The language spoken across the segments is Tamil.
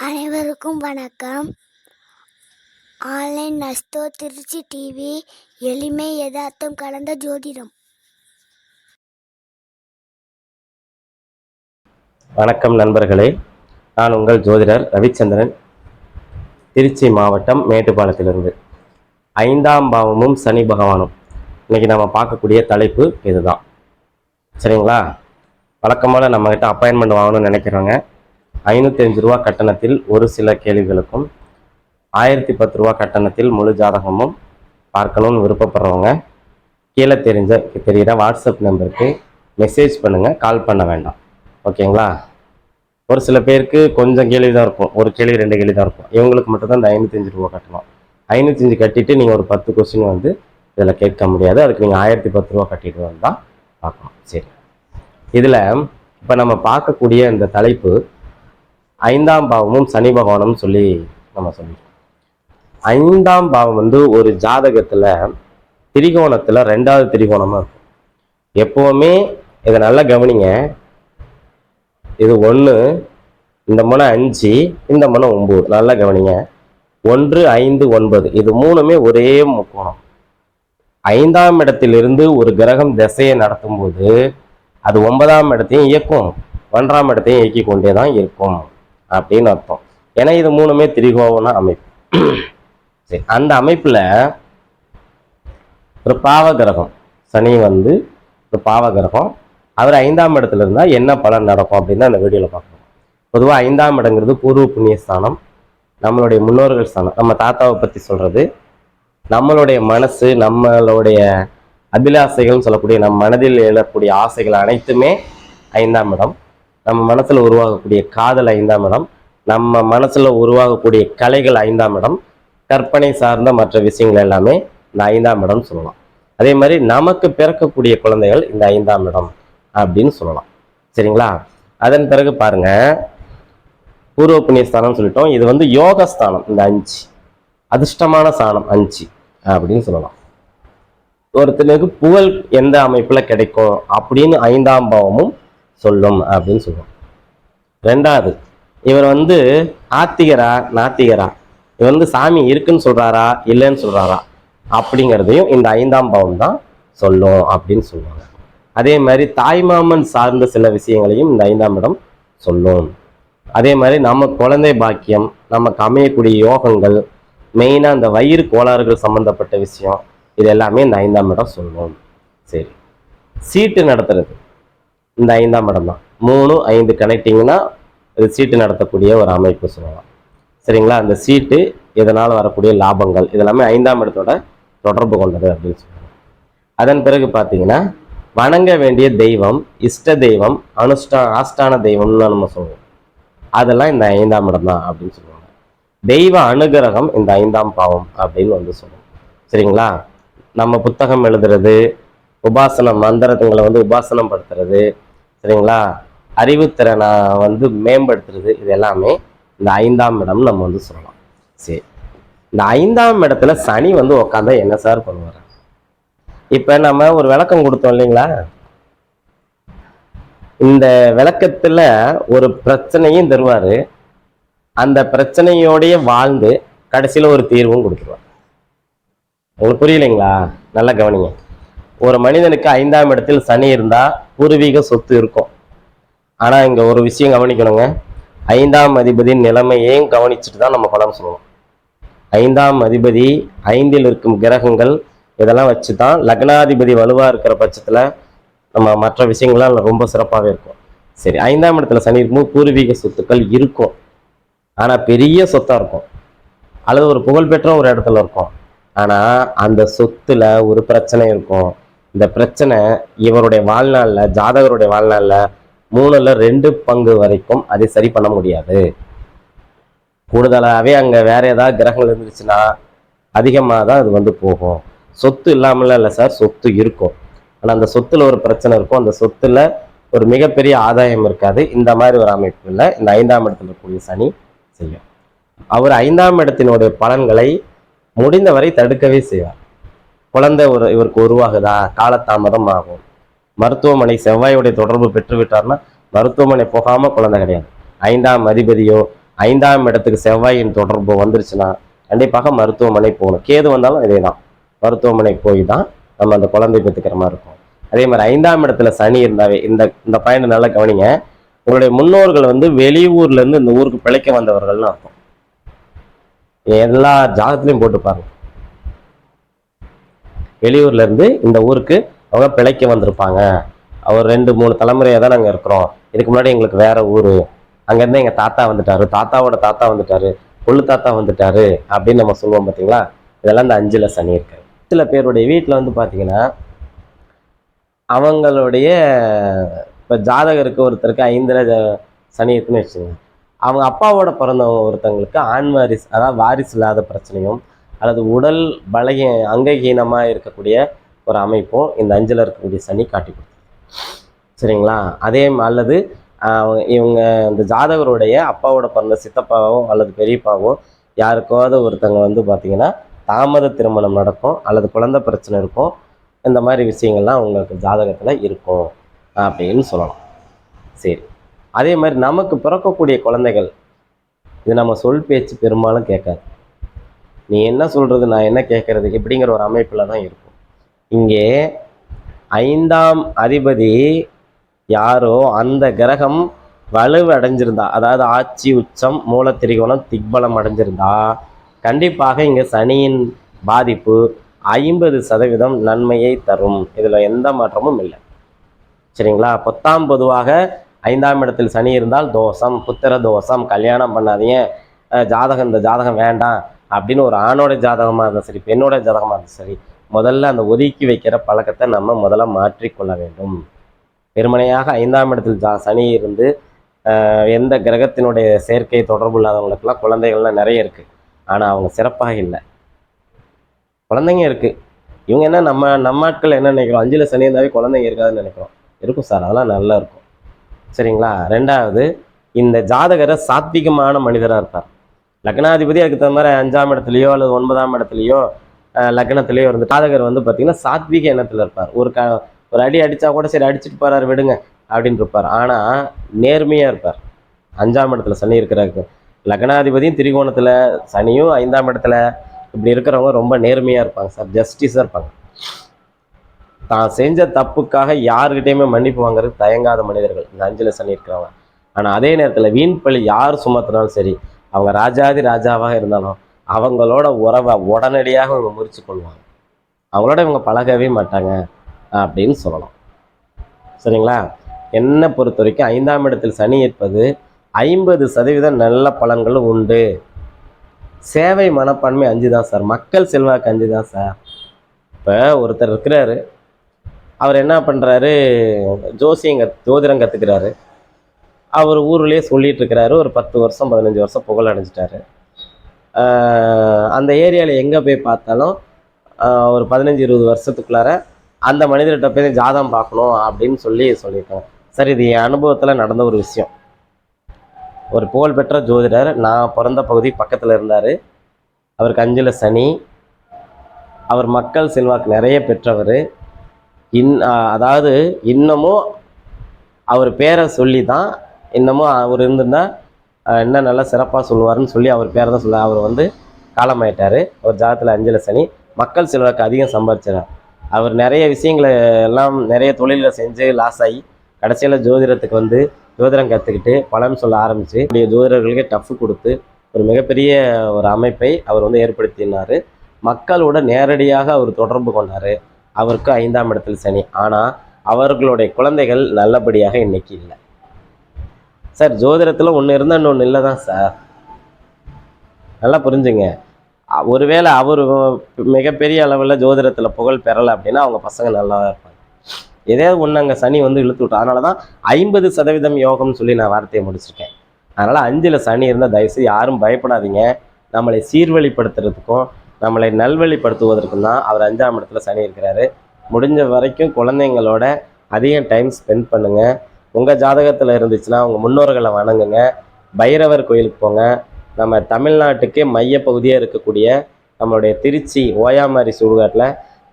அனைவருக்கும் வணக்கம். ஆன்லைன் நஸ்தோ திருச்சி டிவி எளிமை யதார்த்தம் கலந்த ஜோதிடம். வணக்கம் நண்பர்களே. நான் உங்கள் ஜோதிடர் ரவிச்சந்திரன். திருச்சி மாவட்டம் மேட்டுப்பாளையத்திலிருந்து. ஐந்தாம் பாவமும் சனி பகவானும். இன்னைக்கு நம்ம பார்க்கக்கூடிய தலைப்பு இதுதான். சரிங்களா? வழக்கமாக நம்மக்கிட்ட அப்பாயின்மெண்ட் வாங்கணும்னு நினைக்கிறோங்க ஐநூற்றி அஞ்சு ரூபா கட்டணத்தில் ஒரு சில கேள்விகளுக்கும் ஆயிரத்தி பத்து ரூபா கட்டணத்தில் முழு ஜாதகமும் பார்க்கணும்னு விருப்பப்படுறவங்க கீழே தெரிஞ்ச தெரிகிற வாட்ஸ்அப் நம்பருக்கு மெசேஜ் பண்ணுங்கள் கால் பண்ண வேண்டாம். ஓகேங்களா? ஒரு சில பேருக்கு கொஞ்சம் கேள்வி தான் இருக்கும். ஒரு கேள்வி ரெண்டு கேள்வி தான் இருக்கும். இவங்களுக்கு மட்டும்தான் இந்த ஐநூத்தஞ்சு ரூபா கட்டணும். ஐநூத்தஞ்சு கட்டிட்டு நீங்கள் ஒரு பத்து கொஸ்டின் வந்து இதில் கேட்க முடியாது. அதுக்கு நீங்கள் ஆயிரத்தி பத்து ரூபா கட்டிட்டு வந்தால் பார்க்கணும். சரி. இதில் இப்போ நம்ம பார்க்கக்கூடிய இந்த தலைப்பு ஐந்தாம் பாவமும் சனி பகவானும் சொல்லி நம்ம சொல்லிட்டோம். ஐந்தாம் பாவம் வந்து ஒரு ஜாதகத்தில் திரிகோணத்தில் ரெண்டாவது திரிகோணமாக இருக்கும். எப்போவுமே இதை நல்லா கவனிங்க. இது ஒன்று இந்த முனை அஞ்சு இந்த முனை ஒம்பது நல்லா கவனிங்க. ஒன்று ஐந்து ஒன்பது. இது மூணுமே ஒரே முக்கோணம். ஐந்தாம் இடத்திலிருந்து ஒரு கிரகம் திசையை நடத்தும்போது அது ஒன்பதாம் இடத்தையும் இயக்கும். ஒன்றாம் இடத்தையும் இயக்கி கொண்டே தான் இருக்கும். அப்படின்னு அர்த்தம். ஏன்னா இது மூணுமே திரிகோண அமைப்பு. சரி அந்த அமைப்பில் ஒரு பாவ கிரகம். சனி வந்து ஒரு பாவ கிரகம். அவர் ஐந்தாம் இடத்துல இருந்தால் என்ன பலன் நடக்கும் அப்படின்னு அந்த வீடியோவில் பார்க்கணும் பொதுவாக ஐந்தாம் இடங்கிறது பூர்வ புண்ணிய ஸ்தானம் நம்மளுடைய முன்னோர்கள் ஸ்தானம். நம்ம தாத்தாவை பற்றி சொல்கிறது நம்மளுடைய மனசு நம்மளுடைய அபிலாசைகள்னு சொல்லக்கூடிய நம் மனதில் எழக்கூடிய ஆசைகள் அனைத்துமே ஐந்தாம் இடம். நம்ம மனசில் உருவாகக்கூடிய காதல் ஐந்தாம் இடம் நம்ம மனசில் உருவாகக்கூடிய கலைகள் ஐந்தாம் இடம் கற்பனை சார்ந்த மற்ற விஷயங்கள் எல்லாமே இந்த ஐந்தாம் இடம் சொல்லலாம். அதே மாதிரி நமக்கு பிறக்கக்கூடிய குழந்தைகள் இந்த ஐந்தாம் இடம் அப்படின்னு சொல்லலாம். சரிங்களா? அதன் பிறகு பாருங்க பூர்வ புண்ணியஸ்தானம் சொல்லிட்டோம். இது வந்து யோக ஸ்தானம் இந்த அஞ்சு. அதிர்ஷ்டமான ஸ்தானம் அஞ்சு அப்படின்னு சொல்லலாம். ஒருத்தனுக்கு புகழ் எந்த அமைப்புல கிடைக்கும் அப்படின்னு ஐந்தாம் பாவமும் சொல்லும் அப்படின்னு சொல்லுவோம். ரெண்டாவது இவர் வந்து ஆத்திகரா நாத்திகரா? இவர் வந்து சாமி இருக்குன்னு சொல்றாரா இல்லைன்னு சொல்றாரா? அப்படிங்கிறதையும் இந்த ஐந்தாம் பாவம் தான் சொல்லும் அப்படின்னு சொல்லுவாங்க. அதே மாதிரி தாய்மாமன் சார்ந்த சில விஷயங்களையும் இந்த ஐந்தாம் இடம் சொல்லும். அதே மாதிரி நம்ம குழந்தை பாக்கியம் நமக்கு அமையக்கூடிய யோகங்கள் மெயினாக அந்த வயிறு கோளாறுகள் சம்மந்தப்பட்ட விஷயம் இது எல்லாமே இந்த ஐந்தாம் இடம் சொல்லும். சரி. சீட்டு நடத்துறது. இந்த ஐந்தாம் இடம் தான். மூணு ஐந்து கனெக்டிங்னா இது சீட்டு நடத்தக்கூடிய ஒரு அமைப்பு சொல்லலாம். சரிங்களா? அந்த சீட்டு இதனால் வரக்கூடிய லாபங்கள் இதெல்லாமே ஐந்தாம் இடத்தோட தொடர்பு கொண்டது அப்படின்னு சொல்லுவாங்க அதன் பிறகு பார்த்தீங்கன்னா வணங்க வேண்டிய தெய்வம் இஷ்ட தெய்வம் அனுஷ்டா ஆஸ்தான தெய்வம்னு நம்ம சொல்லுவோம். அதெல்லாம் இந்த ஐந்தாம் இடம் தான் அப்படின்னு சொல்லுவாங்க. தெய்வ அனுகிரகம் இந்த ஐந்தாம் பாவம் அப்படின்னு வந்து சொல்லுவோம். சரிங்களா? நம்ம புத்தகம் எழுதுறது உபாசனம் மந்திரத்துங்களை வந்து உபாசனம் படுத்துறது சரிங்களா? அறிவுத்திறனை வந்து மேம்படுத்துறது இது எல்லாமே இந்த ஐந்தாம் இடம் நம்ம வந்து சொல்லலாம். சரி. இந்த ஐந்தாம் இடத்துல சனி வந்து உக்காந்தா என்ன சார் பண்ணுவார்? இப்போ நம்ம ஒரு விளக்கம் கொடுத்தோம் இல்லைங்களா? இந்த விளக்கத்துல ஒரு பிரச்சனையும் தருவார். அந்த பிரச்சனையோடைய வாழ்ந்து கடைசியில ஒரு தீர்வும் கொடுத்துருவார். உங்களுக்கு புரியலைங்களா? நல்லா கவனிங்க. ஒரு மனிதனுக்கு ஐந்தாம் இடத்தில் சனி இருந்தால் பூர்வீக சொத்து இருக்கும். ஆனால் இங்கே ஒரு விஷயம் கவனிக்கணுங்க. ஐந்தாம் அதிபதியின் நிலைமையையும் கவனிச்சுட்டு தான் நம்ம பலன் சொல்லுவோம். ஐந்தாம் அதிபதி ஐந்தில் இருக்கும் கிரகங்கள் இதெல்லாம் வச்சு தான் லக்னாதிபதி வலுவாக இருக்கிற பட்சத்தில் நம்ம மற்ற விஷயங்கள்லாம் ரொம்ப சிறப்பாகவே இருக்கும். சரி ஐந்தாம் இடத்துல சனி இருக்கும்போது பூர்வீக சொத்துக்கள் இருக்கும். ஆனால் பெரிய சொத்தாக இருக்கும். அல்லது ஒரு புகழ்பெற்ற ஒரு இடத்துல இருக்கும். ஆனால் அந்த சொத்தில் ஒரு பிரச்சனை இருக்கும். இந்த பிரச்சனை இவருடைய வாழ்நாளில் ஜாதகருடைய வாழ்நாளில் மூணுல ரெண்டு பங்கு வரைக்கும் அதை சரி பண்ண முடியாது. கூடுதலாகவே அங்கே வேற ஏதாவது கிரகங்கள் இருந்துச்சுன்னா அதிகமாக தான் அது வந்து போகும். சொத்து இல்லாமலாம் இல்லை சார் சொத்து இருக்கும். ஆனால் அந்த சொத்துல ஒரு பிரச்சனை இருக்கும். அந்த சொத்துல ஒரு மிகப்பெரிய ஆதாயம் இருக்காது. இந்த மாதிரி ஒரு அமைப்புல இந்த ஐந்தாம் இடத்துல இருக்கக்கூடிய சனி செய்யும் அவர் ஐந்தாம் இடத்தினுடைய பலன்களை முடிந்தவரை தடுக்கவே செய்வார். குழந்தை ஒரு இவருக்கு உருவாகுதா? காலதாமதம் ஆகும். மருத்துவமனை செவ்வாயுடைய தொடர்பு பெற்று விட்டார்னா மருத்துவமனை போகாமல் குழந்தை கிடையாது. ஐந்தாம் அதிபதியோ ஐந்தாம் இடத்துக்கு செவ்வாயின் தொடர்பு வந்துருச்சுன்னா கண்டிப்பாக மருத்துவமனை போகணும். கேது வந்தாலும் இதே தான் மருத்துவமனை போய் தான் நம்ம அந்த குழந்தை பெற்றுக்கிற மாதிரி இருக்கும். அதே மாதிரி ஐந்தாம் இடத்துல சனி இருந்தாவே இந்த இந்த பாயிண்ட் நல்லா கவனிங்க. உங்களுடைய முன்னோர்கள் வந்து வெளியூர்லேருந்து இந்த ஊருக்கு பிழைக்க வந்தவர்கள்னு அர்த்தம். எல்லா ஜாதகத்திலையும் போட்டு பாருங்க. வெளியூர்ல இருந்து இந்த ஊருக்கு அவங்க பிழைக்க வந்திருப்பாங்க. அவர் ரெண்டு மூணு தலைமுறையாக தான் நாங்கள் இருக்கிறோம். இதுக்கு முன்னாடி எங்களுக்கு வேற ஊர். அங்கேருந்து எங்கள் தாத்தா வந்துட்டாரு. தாத்தாவோட தாத்தா வந்துட்டாரு. பொள்ளு தாத்தா வந்துட்டாரு அப்படின்னு நம்ம சொல்லுவோம் பார்த்தீங்களா இதெல்லாம் இந்த அஞ்சில் சனி இருக்கு. சில பேருடைய வீட்டில் வந்து பார்த்தீங்கன்னா அவங்களுடைய இப்போ ஜாதகருக்கு ஒருத்தருக்கு ஐந்தில் சனி இருக்குன்னு வச்சுக்கோங்க. அவங்க அப்பாவோட பிறந்தவங்க ஒருத்தவங்களுக்கு ஆண் வாரிசு அதாவது வாரிசு இல்லாத பிரச்சனையும் அல்லது உடல் பலகீ அங்ககீனமாக இருக்கக்கூடிய ஒரு அமைப்பும் இந்த அஞ்சில் இருக்கக்கூடிய சனி காட்டி கொடுத்து சரிங்களா? அதே அல்லது இவங்க இந்த ஜாதகருடைய அப்பாவோட பிறந்த சித்தப்பாவோ அல்லது பெரியப்பாவோ யாருக்காவது ஒருத்தங்க வந்து பார்த்தீங்கன்னா தாமத திருமணம் நடக்கும் அல்லது குழந்தை பிரச்சனை இருக்கும். இந்த மாதிரி விஷயங்கள்லாம் உங்களுக்கு ஜாதகத்தில் இருக்கும் அப்படின்னு சொல்லலாம். சரி. அதே மாதிரி நமக்கு பிறக்கக்கூடிய குழந்தைகள் இது நம்ம சொல் பேச்சு பெரும்பாலும் கேட்காது. நீ என்ன சொல்கிறது நான் என்ன கேட்கறது இப்படிங்கிற ஒரு அமைப்பில் தான் இருக்கும். இங்கே ஐந்தாம் அதிபதி யாரோ அந்த கிரகம் வலுவடைஞ்சிருந்தா அதாவது ஆட்சி உச்சம் மூலத்திரிகோணம் திக்பலம் அடைஞ்சிருந்தா கண்டிப்பாக இங்கே சனியின் பாதிப்பு ஐம்பது சதவீதம் நன்மையை தரும். இதில் எந்த மாற்றமும் இல்லை. சரிங்களா? பத்தாம் பொதுவாக ஐந்தாம் இடத்தில் சனி இருந்தால் தோஷம் புத்திர தோஷம் கல்யாணம் பண்ணாதீங்க. ஜாதகம் இந்த ஜாதகம் வேண்டாம். அப்படின்னு ஒரு ஆணோட ஜாதகமாக இருந்தாலும் சரி பெண்ணோட ஜாதகமாக இருந்தாலும் சரி முதல்ல அந்த ஒதுக்கி வைக்கிற பழக்கத்தை நம்ம முதல்ல மாற்றிக்கொள்ள வேண்டும். வெறுமனையாக ஐந்தாம் இடத்தில் ஜா சனி இருந்து எந்த கிரகத்தினுடைய சேர்க்கை தொடர்பு இல்லாதவங்களுக்கெல்லாம் குழந்தைகள்லாம் நிறைய இருக்குது ஆனால் அவங்க சிறப்பாக இல்லை. குழந்தைங்க இருக்குது இவங்க என்ன நம்ம நம்ம ஆட்கள் என்ன நினைக்கிறோம்? அஞ்சில் சனி இருந்தாவே குழந்தைங்க இருக்காதுன்னு நினைக்கிறோம். இருக்கும் சார் அதெல்லாம் நல்லா இருக்கும். சரிங்களா? ரெண்டாவது இந்த ஜாதகரை சாத்விகமான மனிதராக இருப்பார். லக்னாதிபதி அதுக்கு தகுந்த மாதிரி அஞ்சாம் இடத்துலையோ அல்லது ஒன்பதாம் இடத்துலையோ லக்னத்திலேயோ இருந்து ஜாதகர் வந்து பார்த்தீங்கன்னா சாத்விக எண்ணத்தில் இருப்பார். ஒரு க ஒரு அடி அடித்தா கூட சரி அடிச்சுட்டு போறாரு விடுங்க அப்படின்னு இருப்பார். ஆனால் நேர்மையாக இருப்பார். அஞ்சாம் இடத்துல சனி இருக்கிறாருக்கு லக்னாதிபதியும் திரிகோணத்தில் சனியும் ஐந்தாம் இடத்துல இப்படி இருக்கிறவங்க ரொம்ப நேர்மையாக இருப்பாங்க சார் ஜஸ்டிஸாக இருப்பாங்க. தான் செஞ்ச தப்புக்காக யாருக்கிட்டேயுமே மன்னிப்பு வாங்குறது தயங்காத மனிதர்கள். இந்த அஞ்சில் சனி இருக்கிறவங்க. ஆனால் அதே நேரத்தில் வீண் பழி யார் சுமத்தினாலும் சரி அவங்க ராஜாதி ராஜாவாக இருந்தாலும் அவங்களோட உறவை உடனடியாக இவங்க முறிச்சு கொள்வாங்க. அவங்களோட இவங்க பழகவே மாட்டாங்க அப்படின்னு சொல்லலாம். சரிங்களா? என்னை பொறுத்த வரைக்கும் ஐந்தாம் இடத்தில் சனி இருப்பது ஐம்பது சதவீதம் நல்ல பலன்களும் உண்டு. சேவை மனப்பான்மை அஞ்சு தான் சார். மக்கள் செல்வாக்கு அஞ்சு தான் சார். இப்போ ஒருத்தர் இருக்கிறாரு. அவர் என்ன பண்ணுறாரு ஜோசியம் கத் ஜோதிடம் கற்றுக்கிறாரு அவர் ஊர்லேயே சொல்லிகிட்ருக்கிறாரு ஒரு பத்து வருஷம் பதினஞ்சு வருஷம் புகழ் அடைஞ்சிட்டாரு. அந்த ஏரியாவில் எங்கே போய் பார்த்தாலும் ஒரு பதினஞ்சு இருபது வருஷத்துக்குள்ளார அந்த மனிதர்கிட்ட போய் ஜாதகம் பார்க்கணும் அப்படின்னு சொல்லி சொல்லியிருக்காங்க. சார் இது என் அனுபவத்தில் நடந்த ஒரு விஷயம். ஒரு புகழ்பெற்ற ஜோதிடர் நான் பிறந்த பகுதி பக்கத்தில் இருந்தார். அவருக்கு அஞ்சில் சனி. அவர் மக்கள் செல்வாக்கு நிறைய பெற்றவர். இன் அதாவது இன்னமும் அவர் பேரை சொல்லி தான் இன்னமும் அவர் இருந்திருந்தால் என்ன இன்னும் நல்லா சிறப்பாக சொல்லுவாருன்னு சொல்லி அவர் பேர் தான் சொல்ல அவர் வந்து காலமாயிட்டார். அவர் ஜாதத்தில் அஞ்சில் சனி மக்கள் செல்வாக்கு அதிகம் சம்பாதிச்சார் அவர் நிறைய விஷயங்களை எல்லாம் நிறைய தொழிலில் செஞ்சு லாஸ் ஆகி கடைசியில் ஜோதிடத்துக்கு வந்து ஜோதிடம் கற்றுக்கிட்டு பலன் சொல்ல ஆரம்பித்து இப்படி ஜோதிடர்களுக்கே டஃப் கொடுத்து ஒரு மிகப்பெரிய ஒரு அமைப்பை அவர் வந்து ஏற்படுத்தினார். மக்களோட நேரடியாக அவர் தொடர்பு கொண்டார். அவருக்கு ஐந்தாம் இடத்தில் சனி. ஆனால் அவர்களுடைய குழந்தைகள் நல்லபடியாக இன்றைக்கி இல்லை. சார் ஜோதிடத்தில் ஒன்று இருந்தால் இன்னொன்று இல்லை தான் சார். நல்லா புரிஞ்சுங்க. ஒருவேளை அவர் மிகப்பெரிய அளவில் ஜோதிடத்தில் புகழ் பெறலை அப்படின்னா அவங்க பசங்க நல்லா இருப்பாங்க. ஏதோ ஒன்று அங்கே சனி வந்து இழுத்து விட்டோம் அதனால தான் ஐம்பது சதவீதம் யோகம்னு சொல்லி நான் வார்த்தையை முடிச்சிருக்கேன். அதனால் அஞ்சில் சனி இருந்தால் தயவுசெய்து யாரும் பயப்படாதீங்க. நம்மளை சீர்வழிப்படுத்துறதுக்கும் நம்மளை நல்வழிப்படுத்துவதற்கும் தான் அவர் அஞ்சாம் இடத்துல சனி இருக்கிறாரு. முடிஞ்ச வரைக்கும் குழந்தைங்களோட அதிகம் டைம் ஸ்பெண்ட் பண்ணுங்கள் உங்கள் ஜாதகத்தில் இருந்துச்சுன்னா உங்கள் முன்னோர்களை வணங்குங்க. பைரவர் கோயிலுக்கு போங்க. நம்ம தமிழ்நாட்டுக்கே மையப்பகுதியாக இருக்கக்கூடிய நம்மளுடைய திருச்சி ஓயாமாரி சுடுகாட்டில்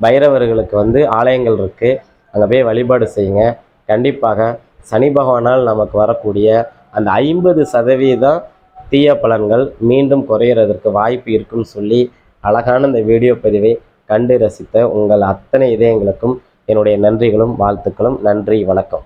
பைரவர்களுக்கு வந்து ஆலயங்கள் இருக்குது அங்கே போய் வழிபாடு செய்யுங்க. கண்டிப்பாக சனி பகவானால் நமக்கு வரக்கூடிய அந்த ஐம்பது சதவீதம் தீய பலன்கள் மீண்டும் குறையிறதற்கு வாய்ப்பு இருக்குன்னு சொல்லி அழகான இந்த வீடியோ பதிவை கண்டு ரசித்த உங்கள் அத்தனை இதயங்களுக்கும் என்னுடைய நன்றிகளும் வாழ்த்துக்களும். நன்றி வணக்கம்.